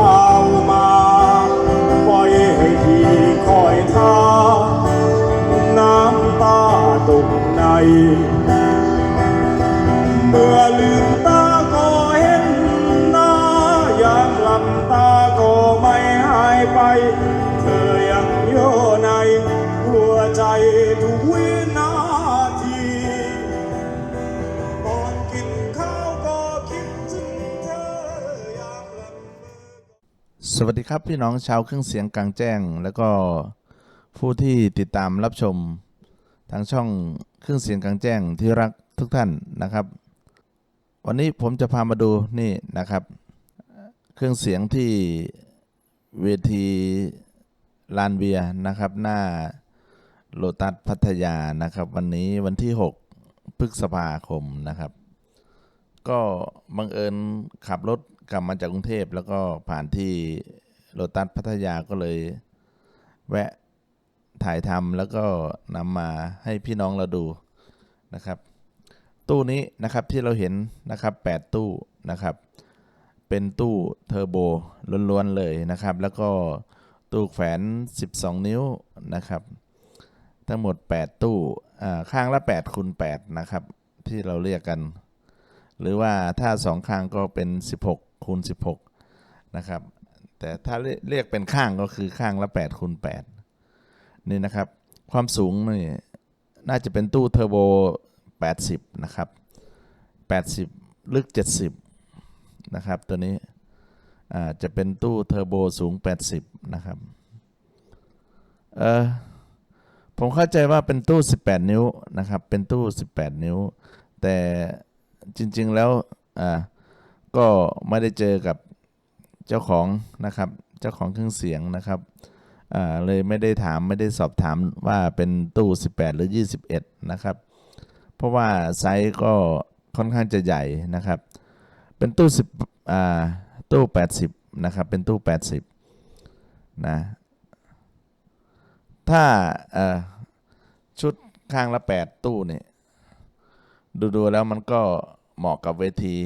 เอามาปล่อยให้พี่คอยท่าน้ำตาตกใน วัสดีครับพี่น้องชาวเครื่องเสียงกลางแจ้ง แล้วก็ผู้ที่ติดตามรับชมทางช่องเครื่องเสียงกลางแจ้งที่รักทุกท่านนะครับ วันนี้ผมจะพามาดูนี่นะครับ เครื่องเสียงที่เวทีลานเบียนะครับ หน้าโลตัสพัทยานะครับ วันนี้วันที่ 6พฤษภาคมนะครับ ก็บังเอิญขับรถ กลับมาจากกรุงเทพแล้วก็ผ่านที่โลตัสพัทยาก็เลย แวะถ่ายทำแล้วก็นำมาให้พี่น้องเราดูนะครับ ตู้นี้นะครับที่เราเห็นนะครับ 8 ตู้นะครับ เป็นตู้เทอร์โบล้วนๆเลยนะครับ แล้วก็ตู้แขวน 12 นิ้วนะครับ ทั้งหมด 8 ตู้ข้างละ8คูณ8นะครับ ที่เราเรียกกัน หรือว่าถ้าสองข้างก็เป็น 16 คูณ 16 นะครับ แต่ถ้าเรียกเป็นข้างก็คือข้างละ8คูณ8นี่นะครับ ความสูงนี่น่าจะเป็นตู้เทอร์โบ 80 นะครับ 80 ลึก 70 นะครับ ตัวนี้จะเป็นตู้เทอร์โบสูง 80 นะครับ เออผมเข้าใจว่าเป็นตู้ 18 นิ้วนะครับ เป็นตู้ 18 นิ้ว แต่จริง ๆ แล้ว อ่า ก็ไม่ได้เจอกับเจ้าของนะครับ เจ้าของเครื่องเสียงนะครับเลยไม่ได้ถามไม่ได้สอบถามว่าเป็นตู้ 18 หรือ 21 นะครับ เพราะว่าไซส์ก็ค่อนข้างจะใหญ่นะครับ เป็นตู้10อ่าตู้ 80 นะครับ เป็นตู้ 80 นะ ถ้าชุดข้างละ 8 ตู้เนี่ยดูๆแล้วมันก็เหมาะกับเวที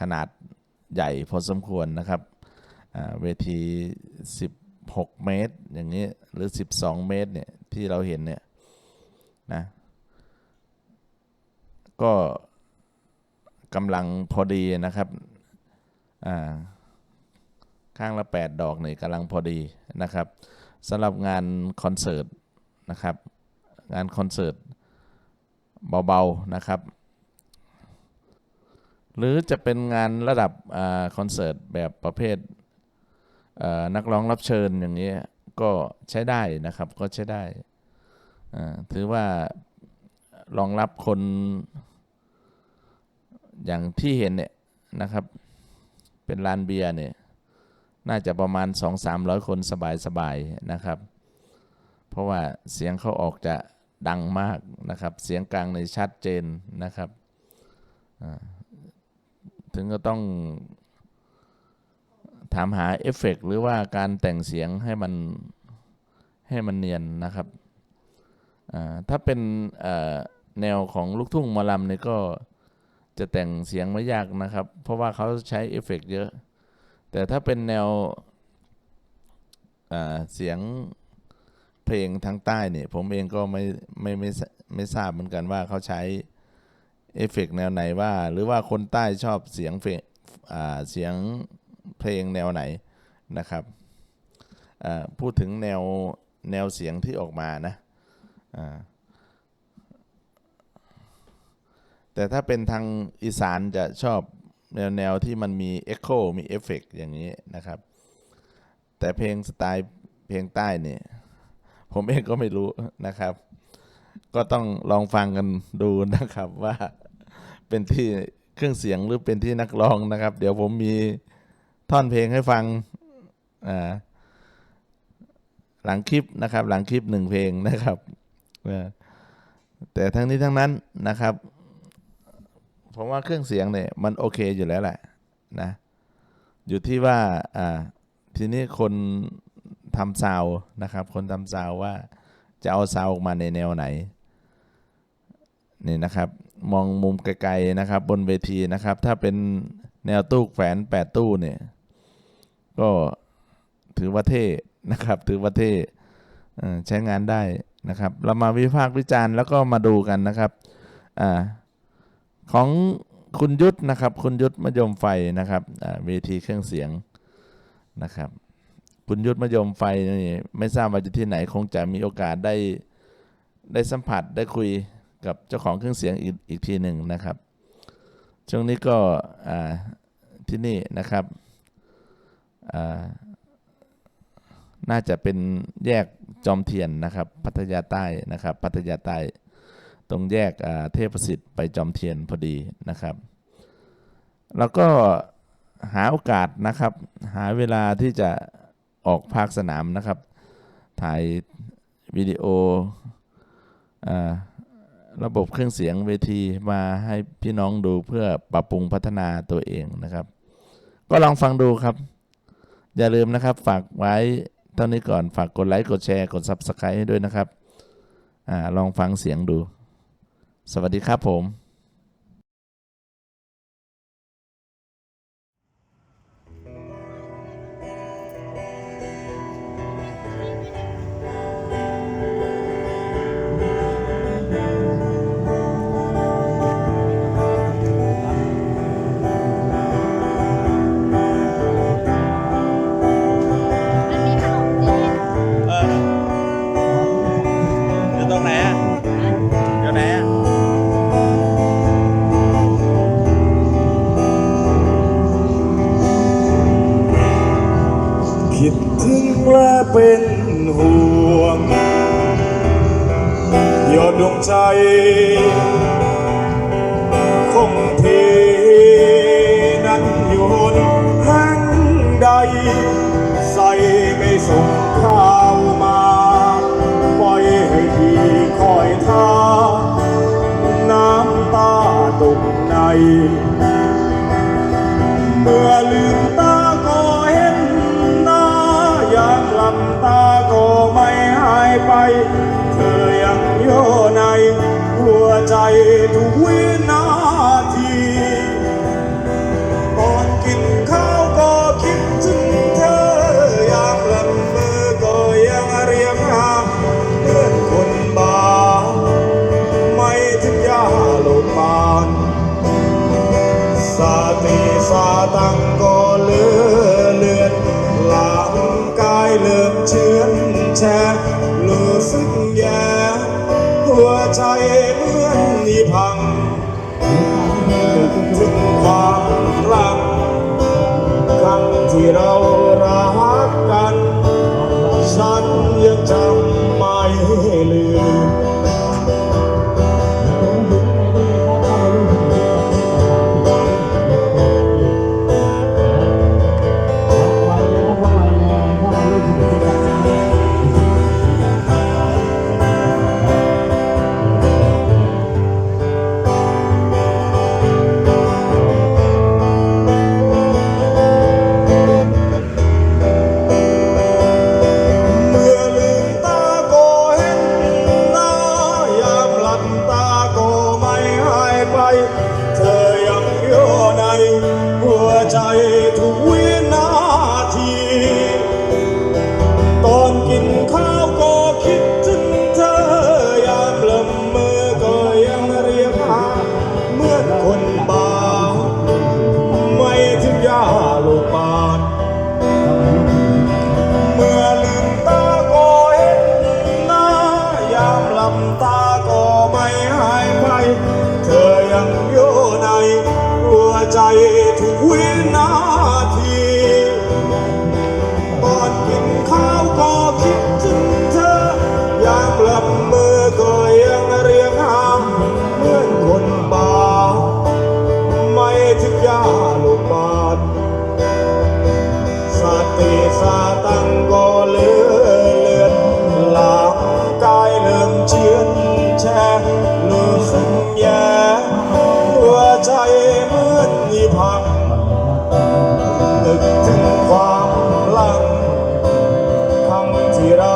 ขนาดใหญ่พอสมควรนะครับเวที 16 เมตร อย่างนี้หรือ 12 เมตรเนี่ยที่เราเห็นเนี่ยนะก็กำลังพอดีนะครับข้างละ 8 ดอกเนี่ยกำลังพอดีนะครับสำหรับงานคอนเสิร์ตนะครับ งานคอนเสิร์ตเบา ๆ นะครับ หรือจะเป็นงานระดับอคอนเสิร์ตแบบประเภทเนักร้องรับเชิญอย่างนี้ก็ใช้ได้นะครับก็ใช้ได้ ถือว่ารองรับคนอย่างที่เห็นเนี่ยนะครับ เป็นลานเบียร์เนี่ยน่าจะประมาณ 2-300 คนสบายๆนะครับ เพราะว่าเสียงเขาออกจะดังมากนะครับ เสียงกลางในชัดเจนนะครับ ถึงก็ต้องถามหาเอฟเฟกต์หรือว่าการแต่งเสียงให้มันให้มันเนียนนะครับอ่าถ้าเป็นแนวของลูกทุ่งมอลำนี่ยก็จะแต่งเสียงไม่ยากนะครับ เพราะว่าเขาใช้เอฟเฟกต์เยอะ แต่ถ้าเป็นแนวเสียงเพลงทางใต้เนี่ย ผมเองก็ไม่ไม่ไม่ไม่ไม่ทราบเหมือนกันว่าเขาใช้ เอฟเฟกต์แนวไหนว่า หรือว่าคนใต้ชอบเสียงเอ่าเสียงเพลงแนวไหนนะครับพูดถึงแนวแนวเสียงที่ออกมานะแต่ถ้าเป็นทางอีสานจะชอบแนวแนวที่มันมีเอ็กโคมีเอฟเฟกต์อย่างนี้นะครับ แต่เพลงสไตล์เพลงใต้เนี่ยผมเองก็ไม่รู้นะครับ ก็ต้องลองฟังกันดูนะครับว่า เป็นที่เครื่องเสียงหรือเป็นที่นักร้องนะครับ เดี๋ยวผมมีท่อนเพลงให้ฟังหลังคลิปนะครับ หลังคลิปหนึ่งเพลงนะครับแต่ทั้งนี้ทั้งนั้นนะครับผมว่าเครื่องเสียงเนี่ยมันโอเคอยู่แล้วแหละนะ อยู่ที่ว่าอ่าทีนี้คนทำซาวนะครับ คนทำซาวว่าจะเอาซาวออกมาในแนวไหนนี่นะครับ มองมุมไกลๆนะครับ บนเวทีนะครับ ถ้าเป็นแนวตู้แขวนแปดตู้เนี่ย ก็ถือว่าเท่นะครับ ถือว่าเท่ใช้งานได้นะครับ เรามาวิพากษ์วิจารณ์แล้วก็มาดูกันนะครับอของคุณยุทธนะครับ คุณยุทธมะยมไฟนะครับเวทีเครื่องเสียงนะครับ คุณยุทธมะยมไฟนี่ไม่ทราบว่าจะที่ไหนคงจะมีโอกาสได้ได้สัมผัสได้คุย กับเจ้าของเครื่องเสียงอีกอีกทีหนึ่งนะครับ ช่วงนี้ก็ที่นี่นะครับน่าจะเป็นแยกจอมเทียนนะครับ พัทยาใต้นะครับ พัทยาใต้ ตรงแยกเทพสิทธิ์ไปจอมเทียนพอดีนะครับ แล้วก็หาโอกาสนะครับ หาเวลาที่จะออกภาคสนามนะครับ ถ่ายวิดีโออ ระบบเครื่องเสียงเวทีมาให้พี่น้องดูเพื่อปรับปรุงพัฒนาตัวเองนะครับ ก็ลองฟังดูครับ อย่าลืมนะครับ ฝากไว้เท่านี้ก่อนฝากกดไลค์กดแชร์กด Subscribe ให้ด้วยนะครับอาลองฟังเสียงดู สวัสดีครับผม คิดถึงและเป็นห่วงยอดดวงใจคงที่นั้นอยู่หนแห่งใด ใส่ไม่ส่งข้าวมาปล่อยให้พี่คอยท่าน้ำตาตกใน ทุกวินาทีก่อนกินข้าวก็คิดถึงเธอยามหลับมือก็ยังเรียกหาเพื่อนคนบ้าไม่ถึงยาโลกบานสาติสาตังก็เลือเลือนหลังกายเริ่มเชื่อนแช่รู้สึกแย่หัวใจ เริ่มเชือนแช่รู้สึกแย่หัวใจมือนอีพังนึกถึงความหลังคำที่เรา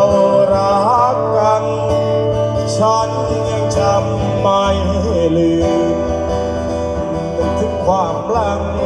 รักกัน ฉันยังจำไม่ลืมนึกถึงความหลัง